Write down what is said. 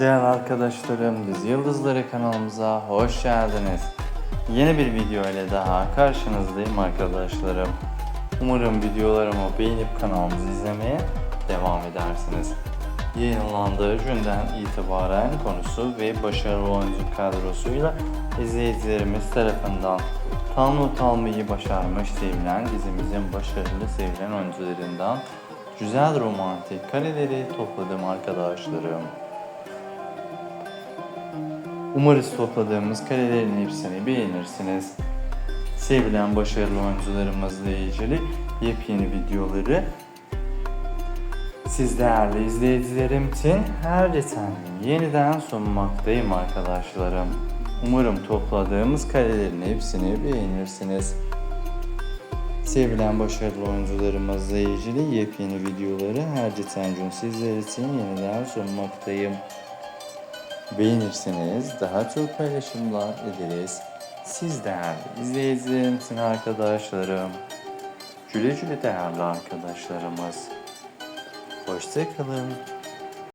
Değerli arkadaşlarım, Dizi Yıldızları kanalımıza hoş geldiniz. Yeni bir video ile daha karşınızdayım arkadaşlarım. Umarım videolarımı beğenip kanalımızı izlemeye devam edersiniz. Yayınlandığı günden itibaren konusu ve başarılı oyuncu kadrosuyla izleyicilerimiz tarafından tam not almayı başarmış sevilen dizimizin başarılı sevilen oyuncularından güzel romantik kareleri topladım arkadaşlarım. Umarız topladığımız karelerin hepsini beğenirsiniz. Sevilen başarılı oyuncularımızla ilgili yepyeni videoları siz değerli izleyicilerim için her gün yeniden sunmaktayım arkadaşlarım. Umarım topladığımız karelerin hepsini beğenirsiniz. Sevilen başarılı oyuncularımızla ilgili yepyeni videoları her gün sizler için yeniden sunmaktayım. Beğenirseniz daha çok paylaşımlar ederiz. Siz değerli izleyicilerim için arkadaşlarım. Güle güle değerli arkadaşlarımız. Hoşçakalın.